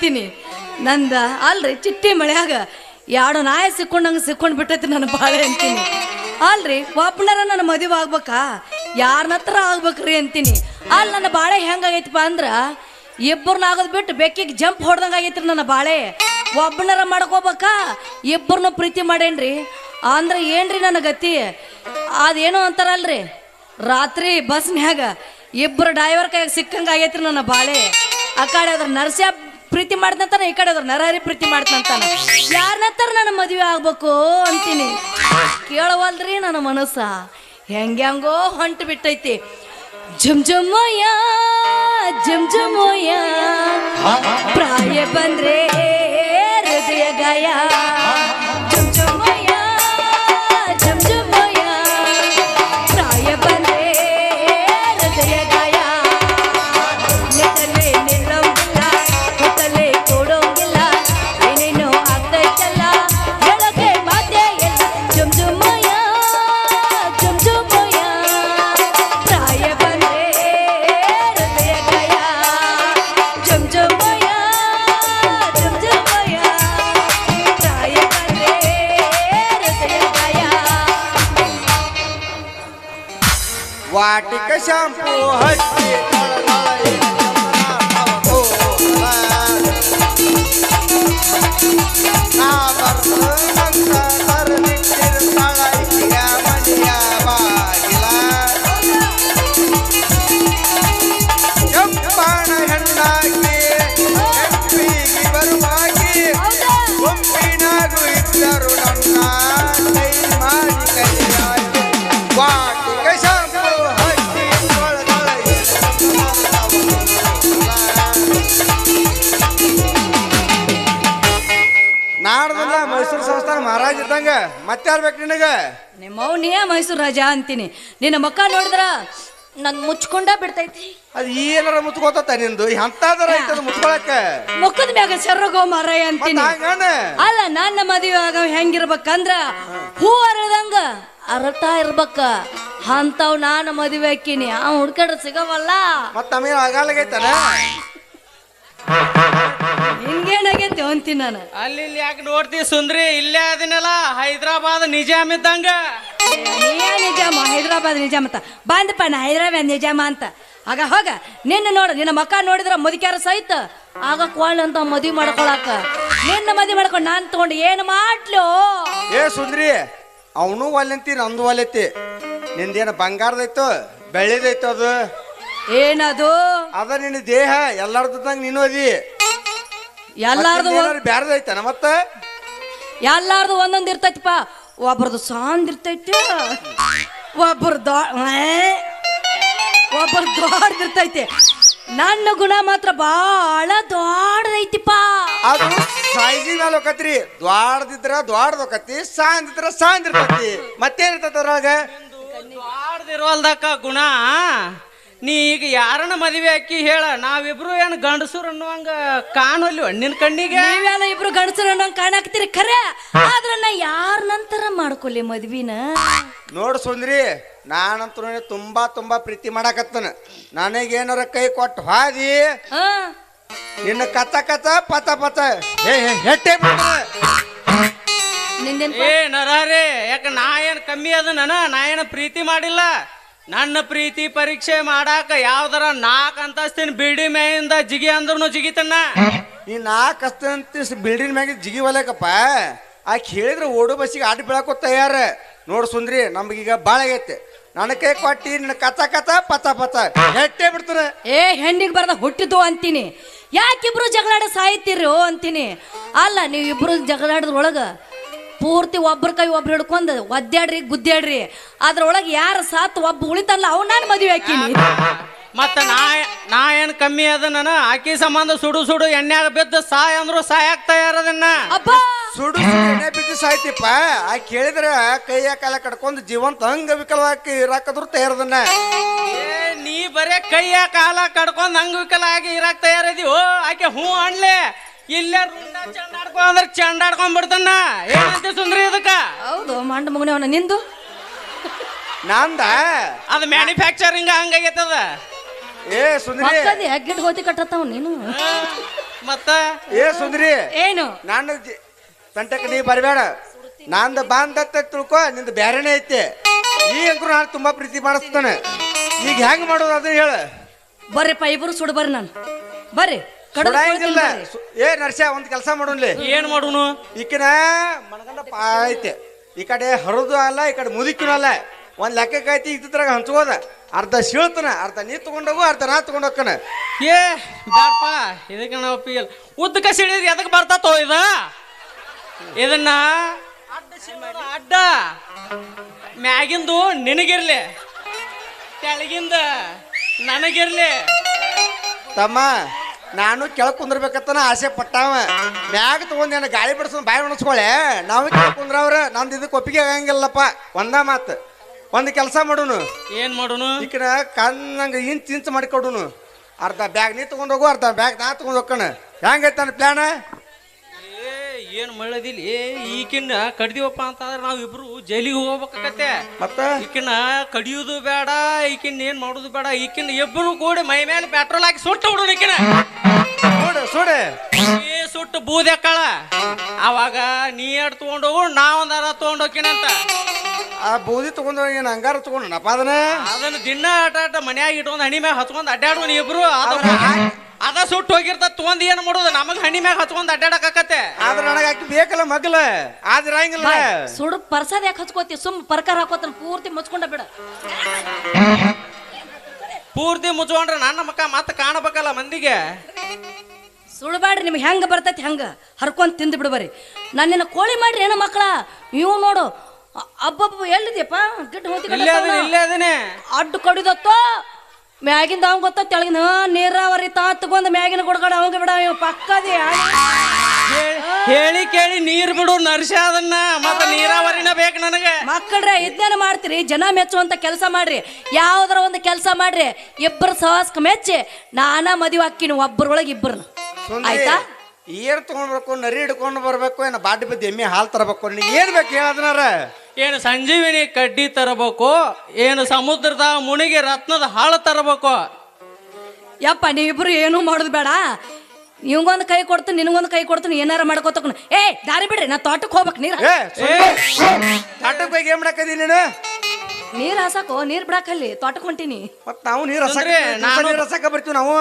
ಅಂತೀನಿ ನಂದ ಅಲ್ರಿ ಚಿಟ್ಟಿ ಮಳೆಯಾಗ ಎರಡು ನಾಯ ಸಿಕ್ಕೊಂಡಂಗೆ ಸಿಕ್ಕೊಂಡು ಬಿಟ್ಟೈತಿ ನನ್ನ ಬಾಳೆ ಅಂತೀನಿ. ಅಲ್ರಿ ಒಬ್ಬನರ ನನ್ನ ಮದುವೆ ಆಗ್ಬೇಕಾ? ಯಾರನ್ನ ಹತ್ರ ಆಗ್ಬೇಕ್ರಿ ಅಂತೀನಿ. ಅಲ್ಲಿ ನನ್ನ ಬಾಳೆ ಹೆಂಗಾಗೈತಪ್ಪ ಅಂದ್ರ ಇಬ್ಬರನ್ನ ಆಗೋದು ಬಿಟ್ಟು ಬೆಕ್ಕಿಗೆ ಜಂಪ್ ಹೊಡ್ದಂಗೆ ಆಗೈತ್ರಿ ನನ್ನ ಬಾಳೆ. ಒಬ್ಬನರ ಮಾಡ್ಕೋಬೇಕಾ? ಇಬ್ಬರನ್ನ ಪ್ರೀತಿ ಮಾಡೇನ್ರಿ? ಅಂದ್ರೆ ಏನ್ರಿ ನನ್ನ ಗತಿ? ಅದೇನೋ ಅಂತಾರಲ್ರಿ? ರಾತ್ರಿ ಬಸ್ನ್ಯಾಗ ಇಬ್ಬರು ಡ್ರೈವರ್ ಕೈಯಾಗ ಸಿಕ್ಕಂಗ ಆಗೈತ್ರಿ ನನ್ನ ಬಾಳೆ. ಆ ಕಡೆ ಅದ್ರ ನರ್ಸ್ಯ ಪ್ರೀತಿ ಮಾಡ್ದಂತಾನೆ ಈ ಕಡೆ ಅದ್ರ ನರಹರಿ ಪ್ರೀತಿ ಮಾಡ್ತಂತಾನೆ ಯಾರನ್ನತ್ತಾರ ನನ್ನ ಮದುವೆ ಆಗ್ಬೇಕು ಅಂತೀನಿ? ಕೇಳವಲ್ರಿ ನನ್ನ ಮನಸ್ಸ. ಹೆಂಗ್ಯಾಂಗೋ ಹೊಂಟು ಬಿಟ್ಟೈತಿ. ಜುಮ್ ಜುಮ್ಮಯ್ಯ ಜಮ್ ಜುಮ್ಮಯ್ಯ ಪ್ರಾಯ ಬಂದ್ರೆ ಹೃದಯ ಗಾಯ ಮತ್ತಾರ್ ಬೇಕು ನಿನಗ? ನಿಮ್ಮ ನೀ ಮೈಸೂರು ರಾಜ ಅಂತೀನಿ. ನಿನ್ನ ಮಕ್ಕ ನೋಡಿದ್ರ ನನ್ ಮುಚ್ಕೊಂಡ ಬಿಡ್ತೈತಿ. ಅದು ಏನಾರ ಮುಚ್ಕೋತ ನಿಂದು? ಎಂತಾದರ ಐತದ ಮುಚ್ಕೊಳಕ ಮುಖದ ಮ್ಯಾಗ ಸರ್ರಗೋ ಮಾರಾಯ ಮತ್ತ ಅಂತೀನಿ ಹಂಗಾನ? ಅಲ್ಲ ನನ್ನ ಮದುವೆ ಆಗ ಹೆಂಗಿರ್ಬೇಕಂದ್ರ ಹೂ ಅರದಂಗ ಅರಟ ಇರ್ಬೇಕ. ಅಂತಾವ್ ನಾನು ಮದುವೆ ಹಾಕಿನಿ ಆ ಹುಡ್ಕಡ್ರ ಸಿಗವಲ್ಲ. ಮತ್ತ ಆಗಲಾಗೈತನ ನಿನ್ಗೇನಾಗೈತಿ ಅಂತೀನಿ ನಾನು? ಅಲ್ಲಿ ಇಲ್ಲಿ ಯಾಕೆ ನೋಡ್ತಿ ಸುಂದ್ರಿ? ಇಲ್ಲೇ ಅದನ್ನೆಲ್ಲ ಹೈದರಾಬಾದ್ ನಿಜಾಮ್ ಇದ್ದಂಗ. ನೀ ನಿಜಾಮ? ಹೈದ್ರಾಬಾದ್ ನಿಜಾಮ ಅಂತ. ಬಂದಪ್ಪ ನಾ ಹೈದ್ರಾಬಾದ್ ನಿಜಾಮ ಅಂತ. ಆಗ ಹೋಗ ನಿನ್ನ ನೋಡು ನಿನ್ನ ಮಕ್ಕ ನೋಡಿದ್ರ ಮುದುಕ್ಯಾರ ಸಹಿತ. ಆಗ ಕೋಳ್ ಅಂತ ಮದುವೆ ಮಾಡ್ಕೊಳಕ. ನಿನ್ನ ಮದುವೆ ಮಾಡ್ಕೊಂಡು ನಾನು ತಗೊಂಡು ಏನು ಮಾಡ್ಲು? ಏ ಸುಂದ್ರಿ ಅವನು ಒಲಂತಿ ನಂದು ಒಲ್ಲೆತಿ. ನಿಂದೇನ ಬಂಗಾರದೈತು ಬೆಳ್ಳಿದೈತು ಅದು? ಏನದು? ಅದ ನಿನ್ನ ದೇಹ ಎಲ್ಲಾರ್ದಂಗ ನೀನು ಅದಿ. ಎಲ್ಲಾರ್ದು ಬ್ಯಾರ್ದೈತನ ಮತ್ತ? ಎಲ್ಲಾರ್ದು ಒಂದೊಂದು ಇರ್ತೈತಿಪ್ಪ. ಒಬ್ಬರದು ಸಾಂದ್ ಇರ್ತೈತಿ ಒಬ್ಬರು ಒಬ್ಬರ ದೊಡ್ಡ ಇರ್ತೈತಿ. ನನ್ನ ಗುಣ ಮಾತ್ರ ಬಾಳ ದೊಡ್ಡದೈತಿಪ್ಪ ಅದು ಸೈಜಿ ಮೇಲೆ ಹೋಗತ್ರಿ ದ್ವಾಡ್ದಿದ್ರ ದ್ವಾಡ್ದೋಕತಿ ಸಾಂದಿದ್ರ ಸಾಂದಿರ್ತತಿ ಮತ್ತೇನಿರ್ತೈತಿ ಅದ್ರಾಗ ದ್ವಾಡ್ದಿರುವಲ್ದಕ್ಕ ಗುಣ. ನೀ ಈಗ ಯಾರನ್ನ ಮದುವೆ ಹಾಕಿ ಹೇಳ ನಾವಿಬ್ರು ಏನು ಗಂಡಸರು ಅನ್ನುವಂಗ ಕಾಣಲ್ಲಿ ನಿನ್ ಕಣ್ಣಿಗೆ? ನೀವೆಲ್ಲ ಇಬ್ರು ಗಂಡಸರು ಅನ್ನೋ ಕಾಣಾಕ್ತಿರಿ ಖರೆ. ಆದ್ರ ನಾ ಯಾರ ನಂತರ ಮಾಡ್ಕೊಲಿ ಮದ್ವಿನ? ನೋಡ್ ಸುಂದ್ರಿ ನಾನಂತೂ ತುಂಬಾ ತುಂಬಾ ಪ್ರೀತಿ ಮಾಡಾಕತ್ತನ. ನನಗೇನಾರ ಕೈ ಕೊಟ್ಟು ಹಾದಿ ಹಾ. ನಿನ್ನ ಕತ ಕತ ಪತ ಪತ ಹೇ ಹೇ ಹೆಟ್ಟೆ ಬಿಡ್ತಾನ. ನಿಂದೇನ್ ಏ ನರಾರಿ ಯಾಕ ನಾ ಏನ್ ಕಮ್ಮಿ ಅದನ ನಾ ಏನ ಪ್ರೀತಿ ಮಾಡಿಲ್ಲ? ನನ್ನ ಪ್ರೀತಿ ಪರೀಕ್ಷೆ ಮಾಡಾಕ ಯಾವ್ದಾರ ನಾಲ್ಕು ಅಂತಸ್ತಿನ ಬಿಲ್ಡಿಂಗ್ ಮೇಯಿಂದ ಜಿಗಿ ಅಂದ್ರೂ ಜಿಗಿತನ್ನ ಈ ನಾಲ್ಕು ಅಂತ ಬಿಲ್ಡಿಂಗ್ ಮ್ಯಾಗ ಜಿಗಿ ಒಲೆಕಪ್ಪ ಆಕೆ ಹೇಳಿದ್ರೆ ಓಡು ಬಸ್ಸಿಗೆ ಆಡಿ ಬೀಳಾಕೋ ತಯಾರ. ನೋಡು ಸುಂದ್ರಿ ನಮ್ಗೀಗ ಭಾಳ ಆಗೈತೆ. ನನಕೆ ಕೊಟ್ಟಿ ನಿನ್ನ ಕತ ಕತ ಪತ ಪತ. ಹೆಟ್ಟೆ ಬಿಡ್ತಾರೆ ಏ ಹೆಣ್ಣಿಗೆ ಬರ್ದ ಹುಟ್ಟಿದ್ದು ಅಂತೀನಿ. ಯಾಕಿಬ್ರು ಜಗಳಾಡ ಸಾಯ್ತಿರೋ ಅಂತೀನಿ. ಅಲ್ಲ ನೀವು ಇಬ್ರು ಜಗಳಾಡದ್ರೊಳಗ ಪೂರ್ತಿ ಒಬ್ಬರ ಕೈ ಒಬ್ರು ಹಿಡ್ಕೊಂಡು ಒದ್ದಾಡ್ರಿ ಗುದ್ದಾಡ್ರಿ. ಅದ್ರೊಳಗೆ ಯಾರು ಸಾತ್ ಒಬ್ಬ ಉಳಿತಲ್ಲ ಅವ್ ನಾನು ಮದುವೆ ಹಾಕಿನಿ. ಮತ್ತ ನಾ ನಾ ಏನ್ ಕಮ್ಮಿ ಅದನ್ನ ಆಕಿ ಸಂಬಂಧ ಸುಡು ಸುಡು ಎಣ್ಣೆಗ ಬಿದ್ದು ಸಾಯ್ ಅಂದ್ರು ಸಾಯಕ್ ತಯಾರದನ್ನ ಅಬ್ಬಾ! ಸುಡು ಸುಡು ಎಣ್ಣೆ ಬಿದ್ದು ಸಾಯ್ತಿಪ್ಪ. ಆ ಕೇಳಿದ್ರೆ ಕೈಯ ಕಾಲ ಕಡ್ಕೊಂಡು ಜೀವಂತ ಹಂಗ ವಿಕಲವಾಗಿ ಇರಾಕದ್ರು ತಯಾರದನ್ನ ಏ ನೀ ಬರೇ ಕೈಯ ಕಾಲ ಕಡ್ಕೊಂಡ್ ಹಂಗ ವಿಕಲ ಆಗಿ ಇರಾಕ್ ತಯಾರಿದೀವೋ ಆಕೆ ಹೂ ಅನ್ಲೆ ಇಲ್ಲೇ ರುಂಡ ಚಂಡಾಡ್ಕೊ ಅಂದ್ರೆ ಚಂಡಾಡ್ಕೊಂಡ್ ಬಿಡ್ತಾನ ಏನಂತ ಸುಂದ್ರಿ ಇದಕ್ಕ? ಹೌದು ಮಂಡ ಮಗನವನ. ನಿಂದು? ನಂದ? ಅದು ಮ್ಯಾನುಫ್ಯಾಕ್ಚರಿಂಗ್ ಹಂಗಾಗೈತದ. ಏ ಸುಂದ್ರಿ. ಮಕ್ಕದಿ ಹೆಗ್ಗಿಟ್ ಗೋತಿ ಕಟ್ಟತ್ತಾವ ನೀನು? ಮತ್ತ? ಏ ಸುಂದ್ರಿ. ಏನು? ನಾನು ತಂಟಕ್ಕೆ ನೀ ಬರಬೇಡ. ನಂದು ಬಾಂಧತ್ತ ತಿಳ್ಕೊ ನಿಂದು ಬ್ಯಾರೆನೇ ಐತಿ. ಈ ಅಂಕರು ನಾನು ತುಂಬಾ ಪ್ರೀತಿ ಮಾಡಿಸ್ತಾನೆ. ಈಗ ಹೆಂಗ್ ಮಾಡೋದು ಅದನ್ನ ಹೇಳ. ಬರ್ರಿ ಇಬ್ರು ಸುಡು ಬರ್ರಿ ನಾನು. ಬರ್ರಿ. ಸುಡಂಗಿಲ್ಲ. ಸು- ಏ ನರ್ಸ ಒಂದ್ ಕೆಲಸ ಮಾಡೋನ್ಲಿ ಏನ್ ಮಾಡೋನು? ಈಕಿನ ಮನಗಂಡ ಪಾ ಐತೆ. ಈ ಕಡೆ ಹರಿದು ಅಲ್ಲ ಈ ಕಡೆ ಮುದುಕಿನೂ ಅಲ್ಲ. ಒಂದ್ ಲೆಕ್ಕಕ್ಕೆ ಐತಿ ಇದ್ರಾಗ ಹಂಚ್ಕೋದ ಅರ್ಧ ಸೀಳ್ತನ ಅರ್ಧ ನೀ ತಗೊಂಡೋಗು ಅರ್ಧ ನಾ ತಗೊಂಡೋಕ್ಕನ ಏ ಬ್ಯಾಡಪ್ಪ ಇದಕ್ಕೆ ನಾವು ಒಪ್ಪಿಗಲ್ಲ ಉದ್ದಕ ಸಿಡಿದ್ರೆ ಎದಕ್ಕೆ ಬರ್ತತೋ ಇದ? ಇದನ್ನ ಅಡ್ಡ. ಮ್ಯಾಗಿಂದು ನಿನಗಿರ್ಲಿ. ತೆಳಗಿಂದ ನನಗಿರ್ಲಿ. ತಮ್ಮ ನಾನು ಕೆಳಗೆ ಕುಂದ್ರಬೇಕತ್ತನ ಆಸೆ ಪಟ್ಟಾವ. ಮ್ಯಾಗ ತಗೊಂಡ್ ಏನ ಗಾಳಿ ಬಿಡಿಸೋದು ಬಾಯಿ ಒಣಸ್ಕೊಳೆ? ನಾವು ಕೆಳಗ್ ಕುಂದ್ರವ್ರ ನಂದು ಇದಕ್ಕೆ ಒಪ್ಪಿಗೆ ಆಗಂಗಿಲ್ಲಪ್ಪ. ಒಂದ ಮಾತು. ಒಂದು ಕೆಲಸ ಮಾಡೋನು. ಏನ್ ಮಾಡುನು? ಕಡೆ ಕಣ್ಣಂಗ ಇಂಚ್ ಇಂಚ್ ಮಾಡಿಕೊಡುನು ಅರ್ಧ ಬ್ಯಾಗ್ ನೀ ತಗೊಂಡೋಗು ಅರ್ಧ ಬ್ಯಾಗ್ ನಾ ತಗೊಂಡ್ ಹೋಗ್ಕಣ. ಹೆಂಗೈತೆ ನನ್ನ ಪ್ಲಾನ್ ಏ ಏನ್ ಮಳ್ಳದಿಲ್ಲ ಈಕಿನ್ನ ಕಡ್ದಿವಪ್ಪ ಅಂತಂದ್ರೆ ನಾವ್ ಇಬ್ರು ಜೈಲಿಗೆ ಹೋಗ್ಬೇಕಾಗತ್ತೆ. ಮತ್ತೆ? ಈಕಿನ ಕಡಿಯೋದು ಬೇಡ ಈಕಿನ್ ಏನ್ ಮಾಡುದು ಬೇಡ ಈಕಿನ ಇಬ್ಬರು ಕೂಡಿ ಮೈ ಮೇಲೆ ಪೆಟ್ರೋಲ್ ಹಾಕಿ ಸುಟ್ಟು ಬಿಡೋಣ ಈಕಿನ ಸುಡು ಸುಡು. ಈ ಸುಟ್ಟು ಬೂದೆಕ್ಕಳ ಅವಾಗ ನೀ ಎರಡು ತಗೊಂಡು ನಾ ಒಂದಾರ ತಗೊಂಡೋಕಿನಂತ ಆ ಬೂದಿ ತಗೊಂಡು ಏನು ಹಂಗಾರ ತಗೊಂಡಪ್ಪ ಅದನ್ನ? ಅದನ್ನ ದಿನ ಆಟ ಆಟ ಮನ್ಯಾಗ ಇಟ್ಕೊಂಡ್ ಹಣಿ ಮ್ಯಾಗ ಹತ್ಕೊಂಡು ಅಡ್ಡಾಡುವ ನೀ ಇಬ್ರು. ಅದ ಅದ ಸುಟ್ಟು ಹೋಗಿರ್ತ ತಗೊಂಡ್ ಏನ್ ಮಾಡೋದು? ನಮಗ್ ಹಣಿ ಮ್ಯಾಗ ಹತ್ಕೊಂಡ್ ಅಡ್ಡಾಡಕತ್ತೆ ಆದ್ರ ನನಗೆ ಆಕಿ ಬೇಕಲ್ಲ ಮಗ್ಲ. ಆದ್ರ ಹಂಗಿಲ್ಲ. ಸುಡು ಪರ್ಸದ ಯಾಕೆ ಹಚ್ಕೋತಿ ಸುಮ್ ಪರ್ಕಾರ ಹಾಕೋತನ ಪೂರ್ತಿ ಮುಚ್ಕೊಂಡ ಬಿಡ. ಪೂರ್ತಿ ಮುಚ್ಕೊಂಡ್ರೆ ನನ್ನ ಮಕ್ಕ ಮತ್ತೆ ಕಾಣಬೇಕಲ್ಲ ಮಂದಿಗೆ. ಸುಳ್ಬೇಡ್ರಿ ನಿಮ್ಗೆ ಹೆಂಗೆ ಬರ್ತೈತಿ ಹೆಂಗೆ? ಹರ್ಕೊಂಡು ತಿಂದು ಬಿಡು ನನ್ನ ಕೋಳಿ ಮಾಡ್ರಿ ಏನೋ ಮಕ್ಕಳ? ನೀವು ನೋಡು ಅಬ್ಬಬ್ಬ ಎಲ್ಲಿದ್ಯಪ್ಪ? ಗಿಡ್ ಹೋತಿ ಇಲ್ಲೇ ಅದೀನಿ ಇಲ್ಲೇ ಅದೀನಿ. ಅಡ್ಡು ಕಡಿದತ್ತೋ? ಮ್ಯಾಗಿಂದ ಅವ್ ಗೊತ್ತ? ತೆಳಗಿನ ನೀರಾವರಿ ತಾ ತಗೊಂಡ್ ಮ್ಯಾಗಿನ ಕೊಡ್ಗಡ ಅವಂಗ ಬಿಡ ಇವ್ ಪಕ್ಕದಿ. ಹೇಳಿ- ಹೇಳಿ ಕೇಳಿ ನೀರ್ ಬಿಡು ನರ್ಸ ಅದನ್ನ. ಮತ್ತೆ ನೀರಾವರಿನ ಬೇಕು ನನಗೆ. ಮಕ್ಕಳ್ರೆ ಇದನ್ನೇನು ಮಾಡ್ತೀರಿ? ಜನ ಮೆಚ್ಚುವಂತ ಕೆಲಸ ಮಾಡ್ರಿ. ಯಾವ್ದಾರ ಒಂದು ಕೆಲಸ ಮಾಡ್ರಿ. ಇಬ್ಬರು ಸಹಸ್ಕ ಮೆಚ್ಚಿ ನಾನಾ ಮದುವೆ ಹಾಕಿನಿ ಒಬ್ಬರೊಳಗೆ ಇಬ್ಬರನ್ನ ಆಯ್ತಾ? ಏರ್ ತಗೊಂಡ್ಬೇಕು ನರಿ ಹಿಡ್ಕೊಂಡು ಬರ್ಬೇಕು ಏನ ಬಾಡಿ ಬದ್ದಿ ಎಮ್ಮೆ ಹಾಲು ತರಬೇಕು ನೀ ಏನ್ ಬೇಕು ಹೇಳದ್ನಾರ ಏನು ಸಂಜೀವಿನಿ ಕಡ್ಡಿ ತರಬೇಕು ಏನು ಸಮುದ್ರದ ಮುಣಿಗೆ ರತ್ನದ ಹಾಳು ತರಬೇಕು? ಯಪ್ಪ ನೀವಿಬ್ರು ಏನೂ ಮಾಡೋದು ಬೇಡ. ನಿಮ್ಗೊಂದು ಕೈ ಕೊಡ್ತೀನಿ ನಿನಗೊಂದು ಕೈ ಕೊಡ್ತೀನಿ ಏನಾರ ಮಾಡ್ಕೋತಕ್ಕ ಏ ದಾರಿ ಬಿಡ್ರಿ ನಾ ತೋಟಕ್ಕೆ ಹೋಗ್ಬೇಕು ನೀರು. ತೋಟಕ್ಕೆ ತಾಟಕ್ ಬಗ್ಗೆ ಏನ್ ಮಾಡಕದಿ ನೀನು? ನೀರು ಹಾಸಾಕೋ ನೀರು ಬಿಡಾಕಲ್ಲಿ ತೋಟಕ್ಕೆ ಹೊಂಟೀನಿ. ಮತ್ ನಾವು ನೀರ್ ಹಸಕ ನಾನು- ನೀರ್ ಹಸಕ ಬರ್ತೀವಿ ನಾವು.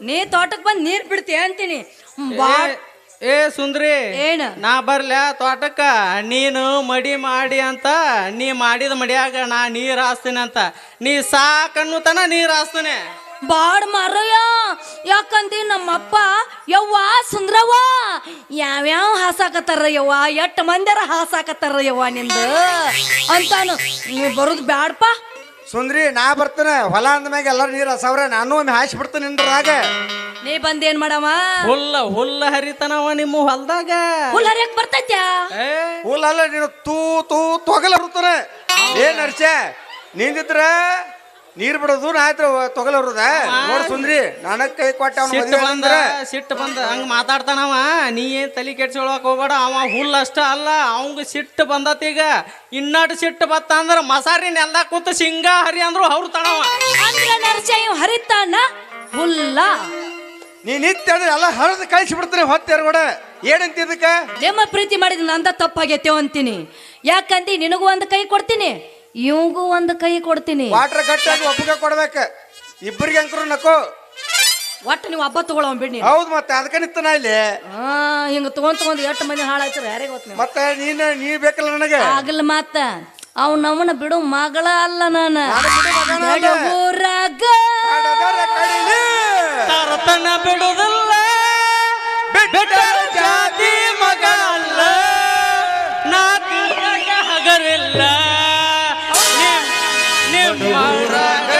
ನೀ ತೋಟಕ್ಕೆ ಬಂದು ನೀರು ಬಿಡ್ತಿ ಅಂತೀನಿ. ಬಾ. ಏ- ಸುಂದ್ರಿ ಏನ? ನಾ ಬರ್ಲ ತೋಟಕ್ಕ? ನೀನು ಮಡಿ ಮಾಡಿ ಅಂತ ನೀ ಮಾಡಿದ ಮಡಿಯಾಗ ನಾ ನೀರ್ ಹಾಸ್ತೀನಿ ಅಂತ. ನೀ ಸಾಕನ್ನು ತನ ನೀರ್ ಹಾಸ್ತೀನಿ. ಬಾಡ್ ಮಾರಯ್ಯ ಯಾಕಂದಿ ನಮ್ಮಪ್ಪ ಯವ್ವ ಸುಂದ್ರವ್ವ? ಯಾವ್ಯಾವ ಹಾಸಾಕತ್ತಾರ ಯವ್ವ? ಎಷ್ಟ್ ಮಂದಿರ ಹಾಸಾಕತ್ತಾರ ಯವ್ವ ನಿಂದು? ಅಂತಾನು ನೀವು ಬರೋದು ಬ್ಯಾಡಪ್ಪ ಸುಂದ್ರಿ ನಾ ಬರ್ತೇನೆ. ಹೊಲ ಅಂದ್ಮ್ಯಾಗ ಎಲ್ಲರೂ ನೀರು ಹಸವ್ರೆ ನಾನು ಒಮ್ಮೆ ಹಾಸಿ ಬಿಡ್ತೇನೆ ನಿಂದ್ರಾಗ ನೀ ಬಂದೇನ್ ಮಾಡವ? ಹುಲ್ಲ ಹುಲ್ಲ ಹರಿತನವ ನಿಮ್ಮ ಹೊಲ್ದಾಗ. ಹುಲ್ಲ ಹರಿಯಕ್ ಬರ್ತೈತ್ಯಾ? ಹುಲ್ಲ ಹುಲ್ ಅಲ್ಲ ನೀನು ತೂ ತೂ ತೊಗಲ ಬಿಡ್ತಾನೆ ಏನ್ ನರ್ಸೆ ನಿಂದಿದ್ರ ನೀರ್ ಬಿಡೋದು ನಾ ಆಯ್ತು ತೊಗಲ ಬರುದ ನೋಡ್ ಸುಂದ್ರಿ ನನಗ್ ಕೈ ಕೊಟ್ಟ ಅವ್ನ ಸಿಟ್ಟು ಬಂದ ಸಿಟ್ಟು ಬಂದ ಹಂಗ ಮಾತಾಡ್ತಾನವ ನೀ ಏನ್ ತಲೆ ಕೆಡ್ಸ್ಕೊಳಕ್ ಹೋಗ್ಬೇಡ ಅವ ಹುಲ್ ಅಷ್ಟ ಅಲ್ಲ ಅವಂಗ ಸಿಟ್ಟು ಬಂದತ್ ಈಗ. ಇನ್ನಾಟ ಸಿಟ್ಟು ಬತ್ತ ಅಂದ್ರ ಮಸಾರಿ ನೆಲ್ದ ಕೂತ ಸಿಂಗ ಹರಿ ಅಂದ್ರು ಅವ್ರು ತಣವ ಅಂದ್ರ ನರ್ಸ ಇವ್ ಹರಿತಾನ ಹುಲ್ಲ. ನೀ ನಿತ್ಯ ಅಂದ್ರೆ ಎಲ್ಲ ಹರಿದು ಕಳಿಸಿ ಬಿಡ್ತೀನಿ ಹೊತ್ತೇರ್ ಕೂಡ ಏನಂತ ಇದಕ್ಕ? ನಿಮ್ಮ ಪ್ರೀತಿ ಮಾಡಿದ ನಂದ ತಪ್ಪಾಗೈತೆ ಅಂತೀನಿ. ಯಾಕಂದಿ ನಿನಗೂ ಒಂದು ಕೈ ಕೊಡ್ತೀನಿ. ಇವಂಗೂ ಒಂದು ಕೈ ಕೊಡ್ತೀನಿ. ವಾಟರ್ ಕಟ್ಟಾಗಿ ಒಬ್ಬಗ ಕೊಡ್ಬೇಕ. ಇಬ್ಬರಿಗೆ ಅಂಕರು ನಕೋ ಒಟ್ಟು ನೀವು ಹಬ್ಬ ತಗೊಳ್ಳೋ ಬಿಡಿ ಹೌದು ಮತ್ತೆ ಅದಕ್ಕೆ ನಿತ್ತನ ನಾ ಇಲ್ಲಿ. ಹಾ ಹಿಂಗ ತಗೊಂಡ್ ತಗೊಂಡ್ ಎಷ್ಟು ಮಂದಿ ಹಾಳಾಯ್ತಾರ ಯಾರಿಗೆ ಗೊತ್ತ ಮತ್ತೆ ನೀನು ನೀ ಬೇಕಲ್ಲ ನನಗೆ? ಆಗಲ್ಲ ಮಾತ ಅವ್ ನಮ್ಮನ್ನ ಬಿಡು ಮಗಳ ಅಲ್ಲ ನಾನು. ತರತನ ಬಿಡುದಿಲ್ಲ ಬಿಟ್ಟ ಜಾತಿ ಮಗ ಅಲ್ಲ ನಾ ಹಗರಿಲ್ಲ. ನಿಮ್ಮ ಊರಾಗ